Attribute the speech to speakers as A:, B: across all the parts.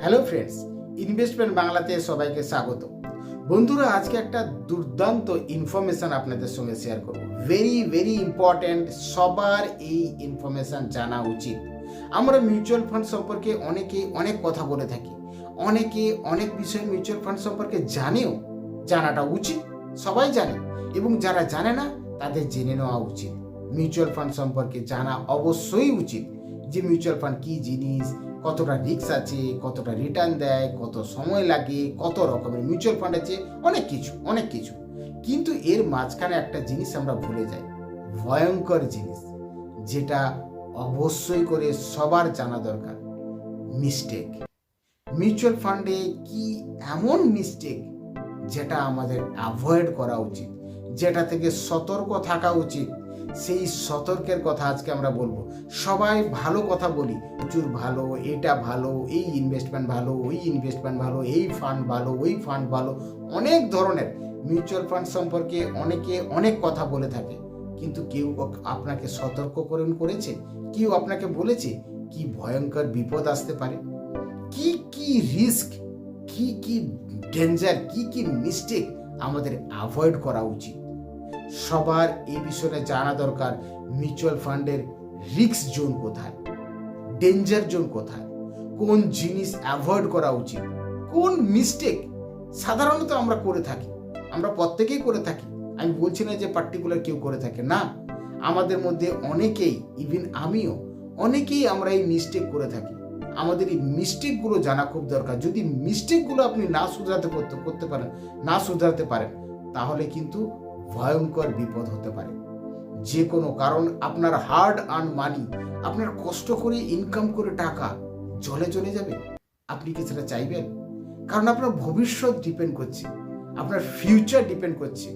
A: Hello friends investment বাংলাতে সবাইকে স্বাগত। বন্ধুরা, আজকে একটা দুর্দান্ত ইনফরমেশন আপনাদের সঙ্গে শেয়ার করব। ভেরি ভেরি ইম্পর্ট্যান্ট সবার এই ইনফরমেশন জানা উচিত। আমরা মিউচুয়াল ফান্ড সম্পর্কে অনেকে অনেক কথা বলে থাকি। অনেকে অনেক বিষয়ে মিউচুয়াল ফান্ড সম্পর্কে জানেও জানাটা উচিত, সবাই জানে। এবং যারা জানে না, তাদের জেনে নেওয়া উচিত। মিউচুয়াল ফান্ড সম্পর্কে জানা অবশ্যই উচিত যে মিউচুয়াল ফান্ড কি জিনিস কতটা রিস্ক আছে, কতটা রিটার্ন দেয়, কত সময় লাগে, কত রকমের মিউচুয়াল ফান্ড আছে, অনেক কিছু অনেক কিছু। কিন্তু এর মাঝখানে একটা জিনিস আমরা ভুলে যাই, ভয়ঙ্কর জিনিস, যেটা অবশ্যই করে সবার জানা দরকার মিস্টেক মিউচুয়াল ফান্ডে কি এমন মিস্টেক যেটা আমাদের অ্যাভয়েড করা উচিত, যেটা থেকে সতর্ক থাকা উচিত সেই সতর্কের কথা আজকে আমরা বলব। সবাই ভালো কথা বলি। প্রচুর ভালো, এটা ভালো, এই ইনভেস্টমেন্ট ভালো, ওই ইনভেস্টমেন্ট ভালো, এই ফান্ড ভালো, ওই ফান্ড ভালো, অনেক ধরনের। মিউচুয়াল ফান্ড সম্পর্কে অনেকে অনেক কথা বলে থাকে। কিন্তু কেউ আপনাকে সতর্ককরণ করেছে? কেউ আপনাকে বলেছে কি ভয়ঙ্কর বিপদ আসতে পারে? কি কি রিস্ক কি কি ডেঞ্জার কি কি মিস্টেক আমাদের অ্যাভয়েড করা উচিত? সবার এই বিষয়ে জানা দরকার মিউচুয়াল ফান্ডের রিস্ক জোন কোথায়? ডেঞ্জার জোন কোথায়? কোন জিনিস অ্যাভয়েড করা উচিত? কোন মিস্টেক সাধারণত আমরা করে থাকি? আমরা প্রত্যেকেই করে থাকি। আমি বলছি না যে পার্টিকুলার কেউ করে থাকে। না, আমাদের মধ্যে অনেকেই ইভেন আমিও, অনেকেই আমরা এই মিস্টেক করে থাকি। আমাদের এই মিস্টেকগুলো জানা খুব দরকার। যদি মিস্টেকগুলো আপনি না শুধরাতে করতে করতে পারেন, না শুধরাতে পারেন, তাহলে কিন্তু ভয়ঙ্কর বিপদ হতে পারে। যে কোনো কারণ, আপনার হার্ড আর্ন মানি আপনার কষ্ট করে ইনকাম করে টাকা জলে চলে যাবে। আপনি কি সেটা চাইবেন? কারণ আপনার ভবিষ্যৎ ডিপেন্ড করছে, আপনার ফিউচার ডিপেন্ড করছে।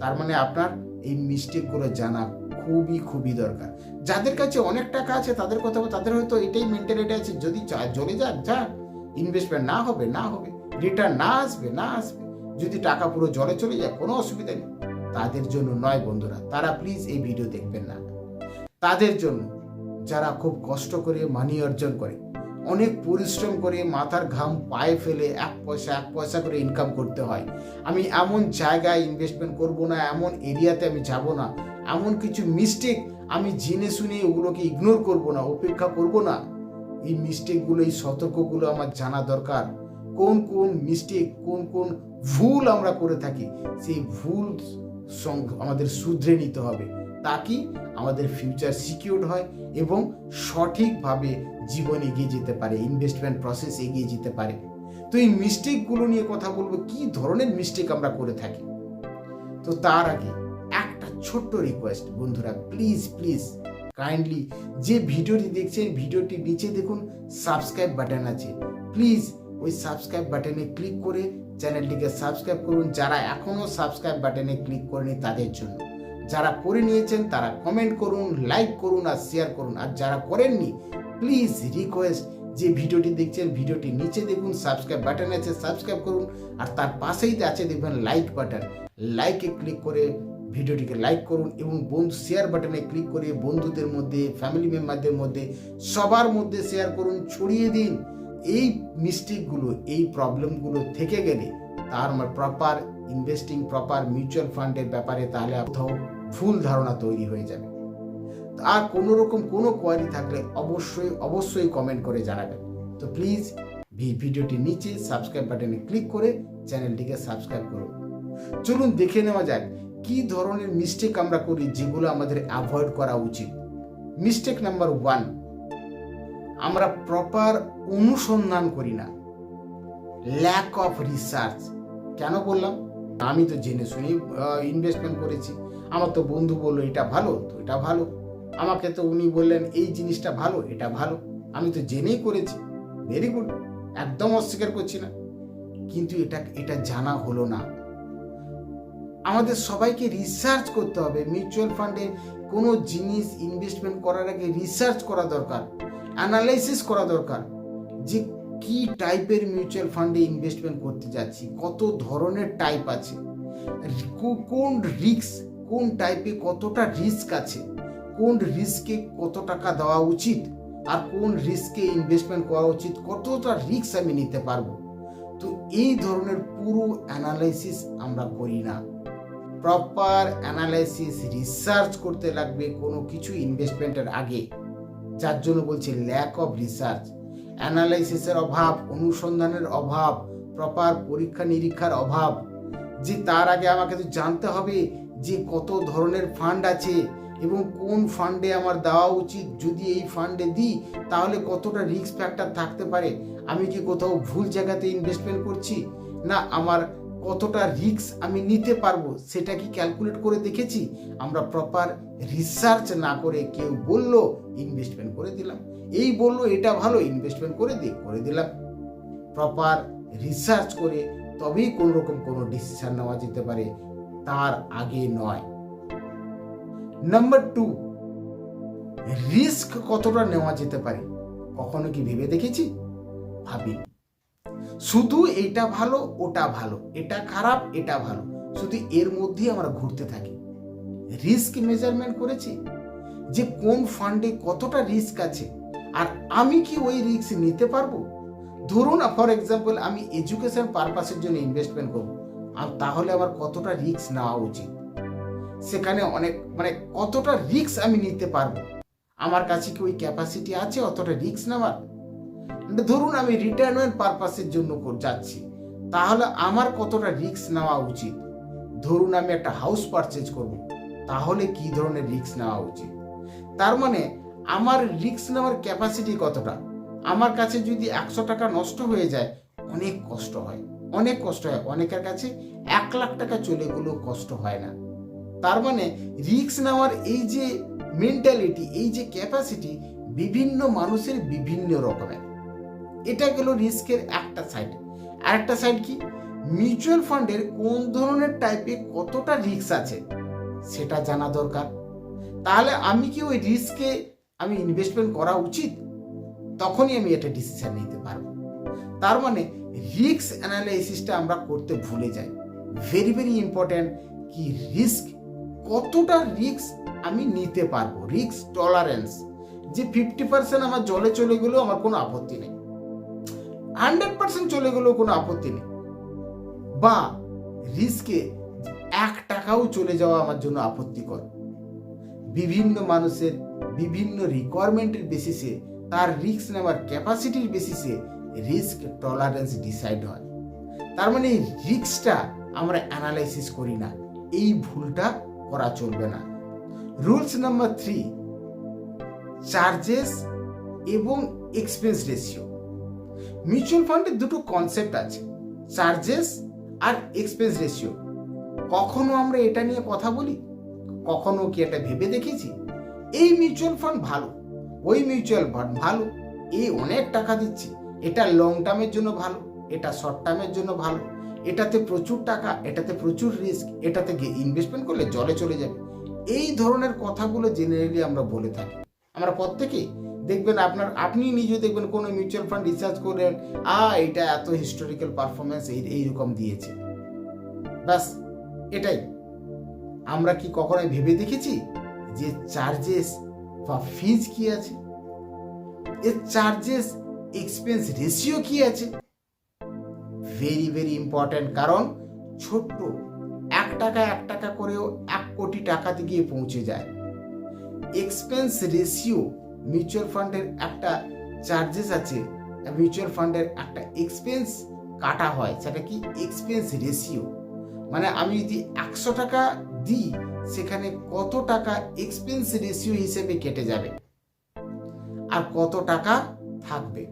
A: তার মানে আপনার এই মিস্টেকগুলো জানা খুবই খুবই দরকার। যাদের কাছে অনেক টাকা আছে, তাদের কথা তাদের হয়তো এটাই মেন্টালিটি আছে, যদি চলে যাক যাক ইনভেস্টমেন্ট না হবে না হবে রিটার্ন না আসবে না আসবে। যদি টাকা পুরো জলে চলে যায়, কোনো অসুবিধা নেই। তাদের জন্য নয় বন্ধুরা, তারা প্লিজ এই ভিডিও দেখবেন না। তাদের জন্য যারা খুব কষ্ট করে মানি অর্জন করে, অনেক পরিশ্রম করে মাথার ঘাম পায়ে ফেলে এক পয়সা এক পয়সা করে ইনকাম করতে হয়। আমি এমন জায়গায় ইনভেস্টমেন্ট করব না, এমন এরিয়াতে আমি যাব না, এমন কিছু মিস্টেক আমি জেনে শুনে ওগুলোকে ইগনোর করব না, অপেক্ষা করব না। এই মিস্টেকগুলো এই সতর্কগুলো আমার জানা দরকার। কোন কোন মিস্টেক কোন কোন ভুল আমরা করে থাকি, সেই ভুল আমাদের শুধরে নিতে হবে। তা কি? আমাদের ফিউচার সিকিউর হয় এবং সঠিকভাবে জীবন এগিয়ে যেতে পারে ইনভেস্টমেন্ট প্রসেস এগিয়ে যেতে পারে। তো এই মিস্টেকগুলো নিয়ে কথা বলব, কি ধরনের মিস্টেক আমরা করে থাকি? তো তার আগে একটা ছোট্ট রিকোয়েস্ট বন্ধুরা প্লিজ প্লিজ কাইন্ডলি যে ভিডিওটি দেখছেন ভিডিওটি নিচে দেখুন সাবস্ক্রাইব বাটন আছে। প্লিজ ওই সাবস্ক্রাইব বাটনে ক্লিক করে চ্যানেলটিকে সাবস্ক্রাইব করুন, যারা এখনও সাবস্ক্রাইব বাটনে ক্লিক করেনি তাদের জন্য। যারা করে নিয়েছেন, তারা কমেন্ট করুন, লাইক করুন আর শেয়ার করুন। আর যারা করেননি, প্লিজ রিকোয়েস্ট যে ভিডিওটি দেখছেন, ভিডিওটি নিচে দেখুন, সাবস্ক্রাইব বাটন আছে সাবস্ক্রাইব করুন, আর তার পাশেই আছে দেখবেন লাইক বাটন। লাইকে ক্লিক করে ভিডিওটিকে লাইক করুন এবং বন্ধু শেয়ার বাটনে ক্লিক করে বন্ধুদের মধ্যে, ফ্যামিলি মেম্বারদের মধ্যে, সবার মধ্যে শেয়ার করুন, ছড়িয়ে দিন। এই মিস্টেকগুলো এই প্রবলেমগুলো থেকে গেলে তার প্রপার ইনভেস্টিং প্রপার মিউচুয়াল ফান্ডের ব্যাপারে তাহলে কোথাও ভুল ধারণা তৈরি হয়ে যাবে। আর কোনো রকম কোনো কোয়ারি থাকলে অবশ্যই অবশ্যই কমেন্ট করে জানাবেন। তো প্লিজ ভিডিওটি নিচে সাবস্ক্রাইব বাটনে ক্লিক করে চ্যানেলটিকে সাবস্ক্রাইব করুন। চলুন দেখে নেওয়া যাক, কি ধরনের মিস্টেক আমরা করি যেগুলো আমাদের অ্যাভয়েড করা উচিত। মিস্টেক নাম্বার ওয়ান আমরা প্রপার অনুসন্ধান করি না। ল্যাক অফ রিসার্চ কেন বললাম? আমি তো জেনে শুনে ইনভেস্টমেন্ট করেছি। আমার তো বন্ধু বলল, এটা ভালো, তো এটা ভালো। আমাকে তো উনি বললেন, এই জিনিসটা ভালো, এটা ভালো। আমি তো জেনেই করেছি। ভেরি গুড একদম অস্বীকার করছি না। কিন্তু এটা এটা জানা হলো না। আমাদের সবাইকে রিসার্চ করতে হবে। মিউচুয়াল ফান্ডে কোনো জিনিস ইনভেস্টমেন্ট করার আগে রিসার্চ করা দরকার। অ্যানালাইসিস করা দরকার যে কি টাইপের মিউচুয়াল ফান্ডে ইনভেস্টমেন্ট করতে যাচ্ছি, কত ধরনের টাইপ আছে কোন রিস্ক কোন টাইপে কতটা রিস্ক আছে, কোন রিস্কে কত টাকা দেওয়া উচিত আর কোন রিস্কে ইনভেস্টমেন্ট করা উচিত, কতটা রিস্ক আমি নিতে পারব। তো এই ধরনের পুরো অ্যানালাইসিস আমরা করি না। প্রপার অ্যানালাইসিস রিসার্চ করতে লাগবে কোনো কিছু ইনভেস্টমেন্টের আগে। যার জন্য বলছি ল্যাক অফ রিসার্চ অ্যানালাইসিসের অভাব, অনুসন্ধানের অভাব প্রপার পরীক্ষা নিরীক্ষার অভাব। যে তার আগে আমাকে তো জানতে হবে যে কত ধরনের ফান্ড আছে এবং কোন ফান্ডে আমার দেওয়া উচিত। যদি এই ফান্ডে দিই, তাহলে কতটা রিস্ক ফ্যাক্টর থাকতে পারে? আমি কি কোথাও ভুল জায়গাতে ইনভেস্টমেন্ট করছি? না, আমার কতটা রিস্ক আমি নিতে পারব সেটা কি ক্যালকুলেট করে দেখেছি? আমরা প্রপার রিসার্চ না করে কেউ বলল ইনভেস্টমেন্ট করে দিলাম। এই বলল, এটা ভালো ইনভেস্টমেন্ট করে দিই করে দিলাম। প্রপার রিসার্চ করে তবেই কোন রকম কোনো ডিসিশন নেওয়া যেতে পারে, তার আগে নয়। নাম্বার টু রিস্ক কতটা নেওয়া যেতে পারে? কখনো কি ভেবে দেখেছি? ভাবিনি। শুধু এটা ভালো, ওটা ভালো। এটা খারাপ, এটা ভালো। শুধু এর মধ্যেই আমরা ঘুরতে থাকি। রিস্ক মেজারমেন্ট করেছি যে কোন ফান্ডে কতটা রিস্ক আছে। আর আমি কি ওই রিস্ক নিতে পারব? ধরুন ফর এক্সাম্পল আমি এডুকেশন পারপাসের জন্য ইনভেস্টমেন্ট করব। আর তাহলে আমার কতটা রিস্ক নেওয়া উচিত? সেখানে অনেক মানে কতটা রিস্ক আমি নিতে পারব? আমার কাছে কি ওই ক্যাপাসিটি আছে অতটা রিস্ক নেওয়ার? ধরুন আমি রিটায়ারমেন্ট পারপাসের জন্য যাচ্ছি, তাহলে আমার কতটা রিস্ক নেওয়া উচিত? ধরুন আমি একটা হাউস পারচেজ করব, তাহলে কি ধরনের রিস্ক নেওয়া উচিত? তার মানে আমার রিস্ক নেওয়ার ক্যাপাসিটি কতটা? আমার কাছে যদি একশো টাকা নষ্ট হয়ে যায়, অনেক কষ্ট হয়, অনেক কষ্ট হয়। অনেকের কাছে এক লাখ টাকা চলে গেলেও কষ্ট হয় না। তার মানে রিস্ক নেওয়ার এই যে মেন্টালিটি এই যে ক্যাপাসিটি বিভিন্ন মানুষের বিভিন্ন রকমের। এটা গেল রিস্কের একটা সাইড আর একটা সাইড কি মিউচুয়াল ফান্ডের কোন ধরনের টাইপে কতটা রিস্ক আছে, সেটা জানা দরকার। তাহলে আমি কি ওই রিস্কে আমি ইনভেস্টমেন্ট করা উচিত? তখনই আমি এটা ডিসিশন নিতে পারব। তার মানে রিস্ক অ্যানালাইসিসটা আমরা করতে ভুলে যাই। ভেরি ভেরি ইম্পর্ট্যান্ট কি রিস্ক কতটা রিস্ক আমি নিতে পারব? রিস্ক টলারেন্স যে ফিফটি পার্সেন্ট আমার জলে চলে গেলেও আমার কোনো আপত্তি নেই। হান্ড্রেড পার্সেন্ট চলে গেলেও কোনো আপত্তি নেই। বা রিস্কে এক টাকাও চলে যাওয়া আমার জন্য আপত্তিকর। বিভিন্ন মানুষের বিভিন্ন রিকোয়ারমেন্টের বেসিসে তার রিস্ক নেওয়ার ক্যাপাসিটির বেসিসে রিস্ক টলারেন্স ডিসাইড হয়। তার মানে এই রিস্কটা আমরা অ্যানালাইসিস করি না। এই ভুলটা করা চলবে না। রুলস নাম্বার থ্রি চার্জেস এবং এক্সপেন্স রেশিও মিউচুয়াল ফান্ডের দুটো কনসেপ্ট আছে চার্জেস আর এক্সপেন্স রেশিও কখনো আমরা এটা নিয়ে কথা বলি? কখনো কি এটা ভেবে দেখেছি? এই মিউচুয়াল ফান্ড ভালো, ওই মিউচুয়াল ফান্ড ভালো এই অনেক টাকা দিচ্ছে, এটা লং টার্মের জন্য ভালো, এটা শর্ট টার্মের জন্য ভালো, এটাতে প্রচুর টাকা, এটাতে প্রচুর রিস্ক এটাতে ইনভেস্টমেন্ট করলে জলে চলে যাবে। এই ধরনের কথাগুলো জেনারেলি আমরা বলে থাকি। আমরা প্রত্যেকেই দেখবেন আপনার, আপনি নিজে দেখবেন কোনো মিউচুয়াল ফান্ড রিসার্চ করেন আ, এটা এত হিস্টোরিক্যাল পারফরমেন্স এই এইরকম দিয়েছে। ব্যাস, এটাই। আমরা কি কখনোই ভেবে দেখেছি যে চার্জেস বা ফিজ কি আছে? এর চার্জেস এক্সপেন্স রেশিও কি আছে? ভেরি ভেরি ইম্পর্ট্যান্ট কারণ ছোট্ট এক টাকা এক টাকা করেও এক কোটি টাকাতে গিয়ে পৌঁছে যায়। এক্সপেন্স রেশিও মিউচুয়াল ফান্ডের একটা চার্জেস আছে মিউচুয়াল ফান্ডের একটা এক্সপেন্স কাটা হয়, সেটা কি এক্সপেন্স রেশিও মানে আমি যদি একশো টাকা দিই, সেখানে কত টাকা এক্সপেন্স রেশিও হিসেবে কেটে যাবে? আর কত টাকা থাকবে?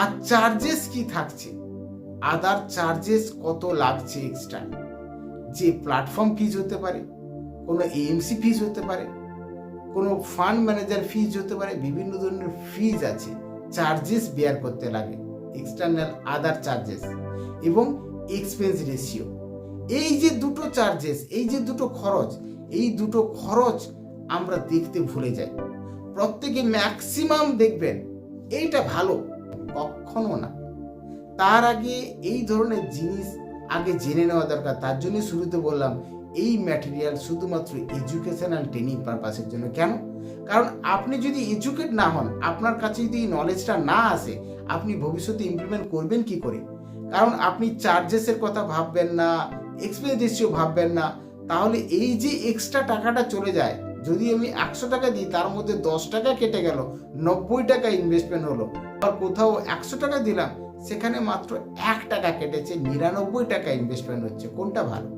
A: আর চার্জেস কি থাকছে? আদার চার্জেস কত লাগছে এক্সট্রা যে প্ল্যাটফর্ম ফিজ হতে পারে, কোনো এএমসি ফিজ হতে পারে কোনো ফান্ড ম্যানেজার ফিজ হতে পারে, বিভিন্ন ধরনের ফিজ আছে চার্জেস বেয়ার করতে লাগে এক্সটার্নাল আদার চার্জেস এবং এক্সপেন্স রেশিও এই যে দুটো চার্জেস এই যে দুটো খরচ, এই দুটো খরচ আমরা দেখতে ভুলে যাই। প্রত্যেকে ম্যাক্সিমাম দেখবেন, এইটা ভালো, কখনো না। তার আগে এই ধরনের জিনিস আগে জেনে নেওয়া দরকার, তার জন্য শুরুতে বললাম এই ম্যাটেরিয়াল শুধুমাত্র এডুকেশন অ্যান্ড ট্রেনিং পারপাসের জন্য। কেন? কারণ আপনি যদি এডুকেট না হন, আপনার কাছে যদি এই নলেজটা না আসে, আপনি ভবিষ্যতে ইমপ্লিমেন্ট করবেন কি করে? কারণ আপনি চার্জেসের কথা ভাববেন না এক্সপেন্স রেশিও ভাববেন না। তাহলে এই যে এক্সট্রা টাকাটা চলে যায়, যদি আমি একশো টাকা দিই, তার মধ্যে দশ টাকা কেটে গেল, নব্বই টাকা ইনভেস্টমেন্ট হলো। আর কোথাও একশো টাকা দিলাম, সেখানে মাত্র এক টাকা কেটেছে, নিরানব্বই টাকা ইনভেস্টমেন্ট হচ্ছে। কোনটা ভালো?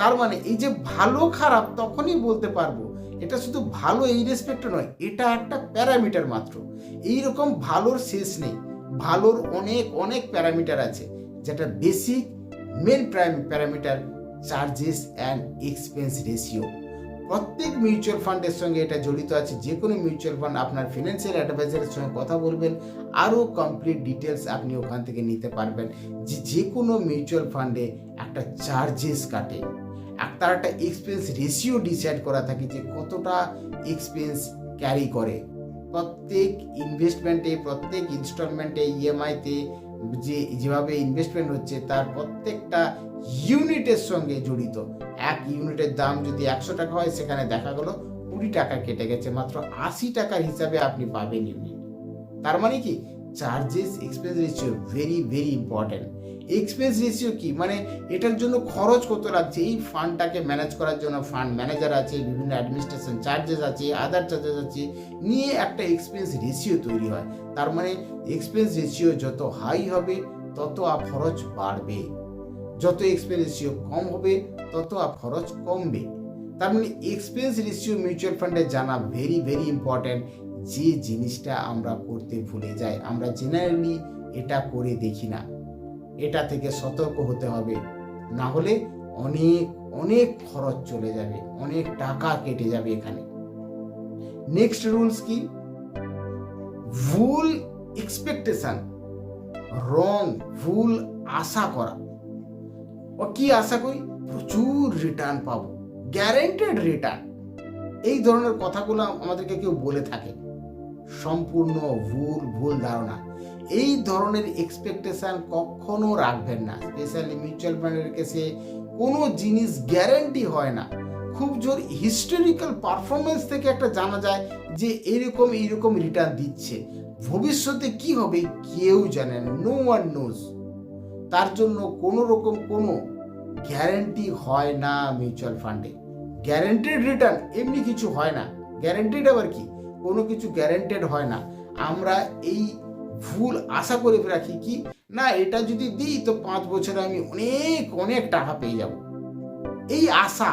A: তার মানে এই যে ভালো খারাপ তখনই বলতে পারব। এটা শুধু ভালো এই রেসপেক্ট নয়, এটা একটা প্যারামিটার মাত্র। এইরকম ভালোর শেষ নেই। ভালোর অনেক অনেক প্যারামিটার আছে, যেটা basic main prime parameter charges and expense ratio প্রত্যেক মিউচুয়াল ফান্ডের সঙ্গে এটা জড়িত আছে যে কোনো মিউচুয়াল ফান্ড আপনার ফিনান্সিয়াল অ্যাডভাইজারের সঙ্গে কথা বলবেন, আরও কমপ্লিট ডিটেলস আপনি ওখান থেকে নিতে পারবেন। যে যে কোনো মিউচুয়াল ফান্ডে একটা চার্জেস কাটে। আর তার একটা এক্সপেন্স রেশিও ডিসাইড করা থাকে যে কতটা এক্সপেন্স ক্যারি করে। প্রত্যেক ইনভেস্টমেন্টে প্রত্যেক ইনস্টলমেন্টে ইএমআইতে যে, যেভাবে ইনভেস্টমেন্ট হচ্ছে, তার প্রত্যেকটা ইউনিটের সঙ্গে জড়িত। এক ইউনিটের দাম যদি একশো টাকা হয়, সেখানে দেখা গেলো কুড়ি টাকা কেটে গেছে, মাত্র আশি টাকার হিসাবে আপনি পাবেন ইউনিট তার মানে কি? Charges expense ratio very very important expense ratio কি? মানে এটার জন্য খরচ কত লাগছে? এই ফান্ডটাকে ম্যানেজ করার জন্য ফান্ড ম্যানেজার আছে, বিভিন্ন অ্যাডমিনিস্ট্রেশন চার্জেস আছে আদার চার্জেস আছে, নিয়ে একটা এক্সপেন্স রেশিও তৈরি হয়। তার মানে এক্সপেন্স রেশিও যত হাই হবে, তত আপ খরচ বাড়বে। যত এক্সপেন্স রেশিও কম হবে, তত আপ খরচ কমবে। তার মানে এক্সপেন্স রেশিও মিউচুয়াল ফান্ডে জানা ভেরি ভেরি ইম্পর্ট্যান্ট যে জিনিসটা আমরা করতে ভুলে যাই। আমরা জেনারেলি এটা করে দেখি না। এটা থেকে সতর্ক হতে হবে। না হলে অনেক অনেক খরচ চলে যাবে, অনেক টাকা কেটে যাবে এখানে। নেক্সট রুলস কি? ভুল এক্সপেকটেশন রং ভুল আশা করা। ও কি আশা করি? প্রচুর রিটার্ন পাবো গ্যারেন্টেড রিটার্ন এই ধরনের কথাগুলো আমাদেরকে কেউ বলে থাকে। সম্পূর্ণ ভুল ভুল ধারণা। এই ধরনের এক্সপেকটেশন কখনো রাখবেন না। স্পেশালি মিউচুয়াল ফান্ডের কেসে কোনো জিনিস গ্যারেন্টি হয় না। খুব জোর হিস্টোরিক্যাল পারফরমেন্স থেকে একটা জানা যায় যে এরকম, এইরকম রিটার্ন দিচ্ছে। ভবিষ্যতে কি হবে কেউ জানে না নো ওয়ান নোজ তার জন্য কোনো রকম কোনো গ্যারেন্টি হয় না মিউচুয়াল ফান্ডে গ্যারেন্টেড রিটার্ন এমনি কিছু হয় না। গ্যারেন্টেড আবার কি? কোনো কিছু গ্যারেন্টেড হয় না। আমরা এই ভুল আশা করে রাখি কি? না, এটা যদি দিই, তো পাঁচ বছরে আমি অনেক অনেক টাকা পেয়ে যাব। এই আশা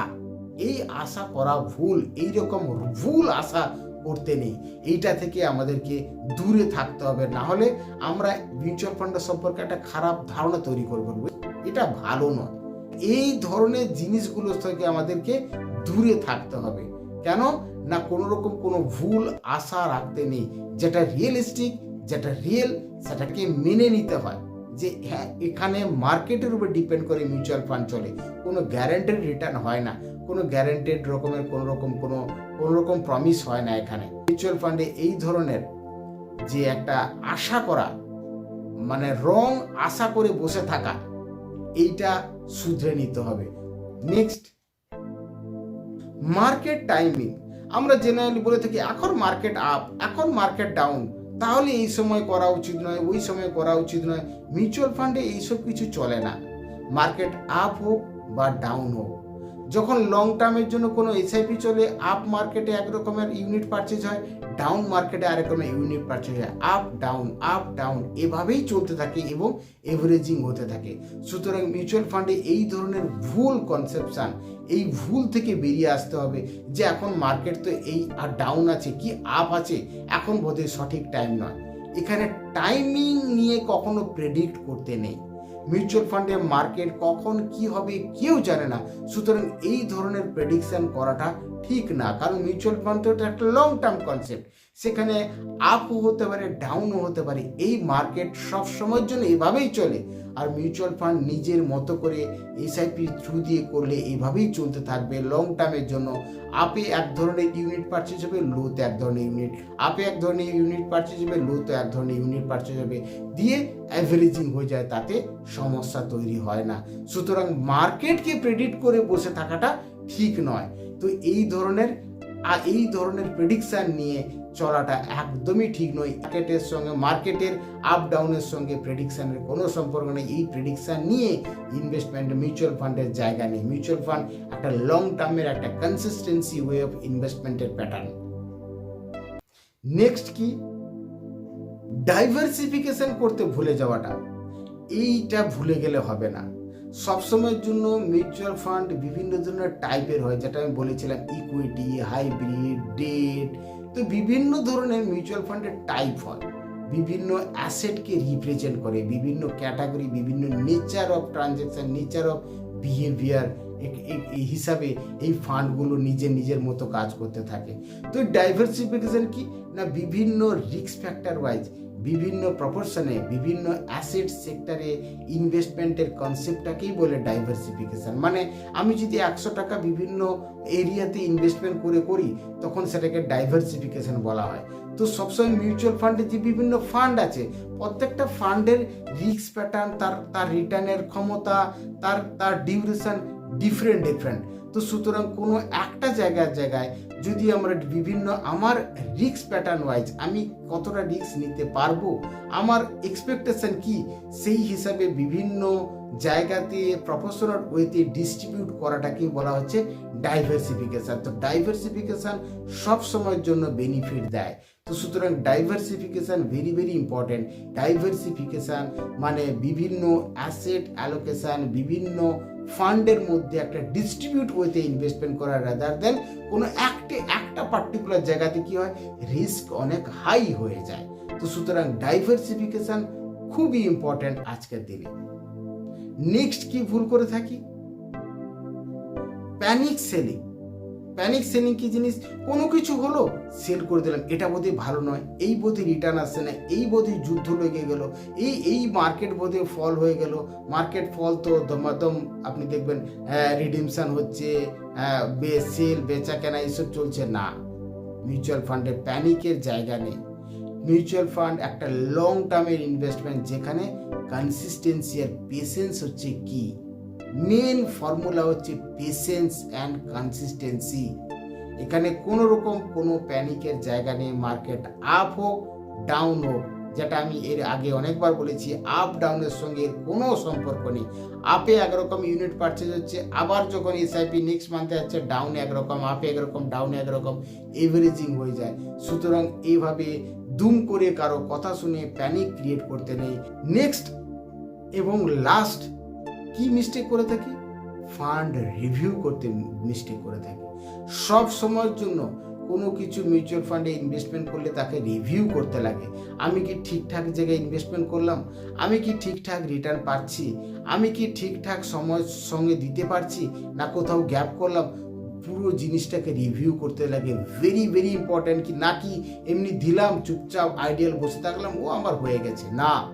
A: এই আশা করা ভুল, এই রকম ভুল আশা করতে নেই। এইটা থেকে আমাদেরকে দূরে থাকতে হবে। না হলে আমরা মিউচুয়াল ফান্ডের সম্পর্কে একটা খারাপ ধারণা তৈরি করব। এটা ভালো নয়। এই ধরনের জিনিসগুলো থেকে আমাদেরকে দূরে থাকতে হবে। কেন? না, কোনো রকম কোনো ভুল আশা রাখতে নেই। যেটা রিয়েলিস্টিক যেটা রিয়েল সেটাকে মেনে নিতে হয় যে হ্যাঁ এখানে মার্কেটের উপর ডিপেন্ড করে মিউচুয়াল ফান্ড চলে। কোনো গ্যারান্টেড রিটার্ন হয় না। কোনো গ্যারান্টেড রকমের কোনো রকম, কোনো কোনো রকম প্রমিস হয় না এখানে। মিউচুয়াল ফান্ডে এই ধরনের যে একটা আশা করা মানে রং আশা করে বসে থাকা, এইটা শুধরে নিতে হবে। নেক্সট মার্কেট টাইমিং আমরা জেনারেলি বলে থাকি, এখন মার্কেট আপ এখন মার্কেট ডাউন তাহলে এই সময় করা উচিত নয়, ওই সময় করা উচিত নয়। মিউচুয়াল ফান্ডে এইসব কিছু চলে না। মার্কেট আপ হোক বা ডাউন হোক। যখন লং টার্মের জন্য কোনো এসআইপি চলে আপ মার্কেটে এক রকমের ইউনিট পারচেজ হয় ডাউন মার্কেটে আরেক রকমের ইউনিট পারচেজ হয়। আপ ডাউন আপ ডাউন এভাবেই চলতে থাকে এবং এভারেজিং হতে থাকে। সুতরাং মিউচুয়াল ফান্ডে এই ধরনের ভুল কনসেপশান এই ভুল থেকে বেরিয়ে আসতে হবে যে এখন মার্কেট তো এই আর ডাউন আছে কি আপ আছে, এখন বোধহয় সঠিক টাইম নয়। এখানে টাইমিং নিয়ে কখনো প্রেডিক্ট করতে নেই। মিউচুয়াল ফান্ডের মার্কেট কখন কি হবে কেউ জানে না। সুতরাং এই ধরনের প্রেডিকশন করাটা ঠিক না, কারণ মিউচুয়াল ফান্ড তো একটা লং টার্ম কনসেপ্ট সেখানে আপও হতে পারে ডাউনও হতে পারে, এই মার্কেট সব সময়ের জন্য এভাবেই চলে। আর মিউচুয়াল ফান্ড নিজের মতো করে এসআইপি থ্রু দিয়ে করলে এভাবেই চলতে থাকবে লং টার্মের জন্য। আপে এক ধরনের ইউনিট পারচেজ হবে লোতে এক ধরনের ইউনিট আপে এক ধরনের ইউনিট পারচেজ হবে লোতে এক ধরনের ইউনিট পারচেজ হবে। দিয়ে অ্যাভারেজিং হয়ে যায়, তাতে সমস্যা তৈরি হয় না। সুতরাং মার্কেটকে প্রেডিক্ট করে বসে থাকাটা ঠিক নয়। তো এই ধরনের এই ধরনের প্রেডিকশান নিয়ে চলাটা একদমই ঠিক নয়। মার্কেটের সঙ্গে মার্কেটের আপ ডাউনের সঙ্গে প্রেডিকশানের কোনো সম্পর্ক নেই। এই প্রেডিকশান নিয়ে ইনভেস্টমেন্ট মিউচুয়াল ফান্ডের জায়গা নেই। মিউচুয়াল ফান্ড একটা লং টার্মের একটা কনসিস্টেন্সি ওয়ে অফ ইনভেস্টমেন্টের প্যাটার্ন নেক্সট কি? ডাইভার্সিফিকেশন করতে ভুলে যাওয়াটা। এইটা ভুলে গেলে হবে না। সবসময়ের জন্য মিউচুয়াল ফান্ড বিভিন্ন ধরনের টাইপের হয়। যেটা আমি বলেছিলাম ইকুইটি হাইব্রিড ডেট তো বিভিন্ন ধরনের মিউচুয়াল ফান্ডের টাইপ হয়। বিভিন্ন অ্যাসেটকে রিপ্রেজেন্ট করে, বিভিন্ন ক্যাটাগরি বিভিন্ন nature of transaction nature of behaviour এই হিসাবে এই ফান্ডগুলো নিজের নিজের মতো কাজ করতে থাকে। তো ডাইভার্সিফিকেশন কি? না বিভিন্ন রিস্ক ফ্যাক্টর ওয়াইজ বিভিন্ন প্রপোর্শনে বিভিন্ন অ্যাসেট সেক্টরে ইনভেস্টমেন্টের কনসেপ্টটাকেই বলে ডাইভার্সিফিকেশান মানে আমি যদি একশো টাকা বিভিন্ন এরিয়াতে ইনভেস্টমেন্ট করে করি, তখন সেটাকে ডাইভার্সিফিকেশান বলা হয়। তো সবসময় মিউচুয়াল ফান্ডে যে বিভিন্ন ফান্ড আছে, প্রত্যেকটা ফান্ডের রিস্ক প্যাটার্ন তার তার রিটার্নের ক্ষমতা, তার তার ডিউরেশন ডিফারেন্ট ডিফারেন্ট তো সুতরাং কোনো একটা জায়গার জায়গায় যদি আমরা বিভিন্ন, আমার রিস্ক প্যাটার্ন ওয়াইজ আমি কতটা রিস্ক নিতে পারব, আমার এক্সপেকটেশন কি, সেই হিসাবে বিভিন্ন জায়গাতে প্রফেশনাল ওয়েতে ডিস্ট্রিবিউট করাটাকেই বলা হচ্ছে ডাইভার্সিফিকেশান তো ডাইভার্সিফিকেশান সব সময়ের জন্য বেনিফিট দেয়। তো সুতরাং diversification very very important diversification মানে বিভিন্ন অ্যাসেট অ্যালোকেশান বিভিন্ন ফান্ডের মধ্যে একটা ডিস্ট্রিবিউট ওয়েতে ইনভেস্টমেন্ট করা রাদার দেন কোনো একটা একটা পার্টিকুলার জায়গাতে কি হয়? রিস্ক অনেক হাই হয়ে যায়। তো সুতরাং ডাইভার্সিফিকেশান খুবই ইম্পর্ট্যান্ট আজকের দিনে। নেক্সট কি ভুল করে থাকি? প্যানিক সেলিং প্যানিক সেলিং কি জিনিস? কোনো কিছু হলো সেল করে দিলাম। এটা বোধহয় ভালো নয়। এই বোধে রিটার্ন আসছে না। এই বোধে যুদ্ধ লেগে গেল। এই এই মার্কেট বোধে ফল হয়ে গেল। মার্কেট ফল তো দমাদম, আপনি দেখবেন রিডিমশন হচ্ছে বে সেল বেচা কেনা, এইসব চলছে। না। মিউচুয়াল ফান্ডে প্যানিকের জায়গা নেই। মিউচুয়াল ফান্ড একটা লং টার্মের ইনভেস্টমেন্ট যেখানে কনসিস্টেন্সি আর পেশেন্স হচ্ছে কি? মেন ফর্মুলা হচ্ছে পেশেন্স অ্যান্ড কনসিস্টেন্সি এখানে কোনো রকম কোনো প্যানিকের জায়গা নেই মার্কেট আপ হোক ডাউন হোক, যেটা আমি এর আগে অনেকবার বলেছি আপ ডাউনের সঙ্গে এর কোনো সম্পর্ক নেই। আপে একরকম ইউনিট পারচেজ হচ্ছে, আবার যখন এসআইপি নেক্সট মান্থে যাচ্ছে ডাউনে একরকম আপে একরকম ডাউনে একরকম এভারেজিং হয়ে যায়। সুতরাং এইভাবে দুম করে কারও কথা শুনে প্যানিক ক্রিয়েট করতে নেই। নেক্সট এবং লাস্ট কি মিস্টেক করে থাকি? ফান্ড রিভিউ করতে মিস্টেক করে থাকি। সব সময়ের জন্য কোনো কিছু মিউচুয়াল ফান্ডে ইনভেস্টমেন্ট করলে তাকে রিভিউ করতে লাগে। আমি কি ঠিকঠাক জায়গায় ইনভেস্টমেন্ট করলাম? আমি কি ঠিকঠাক রিটার্ন পাচ্ছি? আমি কি ঠিকঠাক সময়ের সঙ্গে দিতে পারছি? না কোথাও গ্যাপ করলাম? পুরো জিনিসটাকে রিভিউ করতে লাগে। ভেরি ভেরি ইম্পর্ট্যান্ট কি? না কি এমনি দিলাম, চুপচাপ আইডিয়াল বসে থাকলাম, ও আমার হয়ে গেছে। না।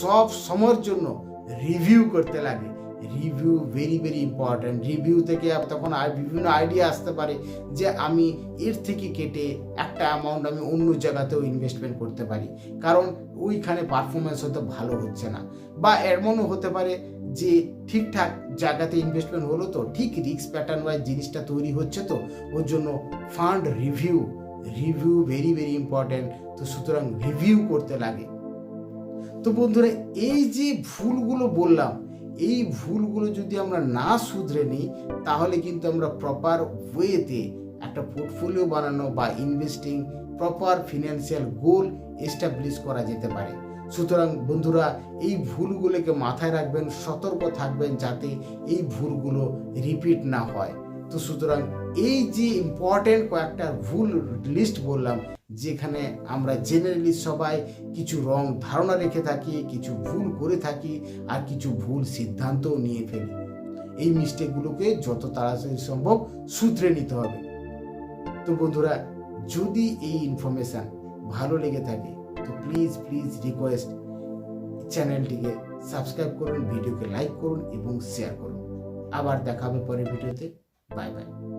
A: সব সময়ের জন্য রিভিউ করতে লাগে। Review very very important review থেকে তখন বিভিন্ন আইডিয়া আসতে পারে যে আমি এর থেকে কেটে একটা অ্যামাউন্ট আমি অন্য জায়গাতেও ইনভেস্টমেন্ট করতে পারি। কারণ ওইখানে পারফরমেন্স হয়তো ভালো হচ্ছে না। বা এমনও হতে পারে যে ঠিকঠাক জায়গাতে ইনভেস্টমেন্ট হলো তো, ঠিক রিস্ক প্যাটার্ন ওয়াইজ জিনিসটা তৈরি হচ্ছে তো, ওর জন্য fund review review very very important তো সুতরাং রিভিউ করতে লাগে। তো বন্ধুরা, এই যে ভুলগুলো বললাম, এই ভুলগুলো যদি আমরা না শুধরে নিই, তাহলে কিন্তু আমরা প্রপার ওয়েতে একটা পোর্টফোলিও বানানো বা investing proper financial goal establish করা যেতে পারে। সুতরাং বন্ধুরা, এই ভুলগুলোকে মাথায় রাখবেন, সতর্ক থাকবেন যাতে এই ভুলগুলো রিপিট না হয়। তো সুতরাং এই যে ইম্পর্টেন্ট কয়েকটা ভুল লিস্ট বললাম, যেখানে আমরা জেনারেলি সবাই কিছু রং ধারণা রেখে থাকি, কিছু ভুল করে থাকি আর কিছু ভুল সিদ্ধান্তও নিয়ে ফেলি। এই মিস্টেকগুলোকে যত তাড়াতাড়ি সম্ভব সূত্রে নিতে হবে। তো বন্ধুরা, যদি এই ইনফরমেশান ভালো লেগে থাকে, তো প্লিজ প্লিজ রিকোয়েস্ট চ্যানেলটিকে সাবস্ক্রাইব করুন ভিডিওকে লাইক করুন এবং শেয়ার করুন। আবার দেখা হবে পরের ভিডিওতে Bye bye.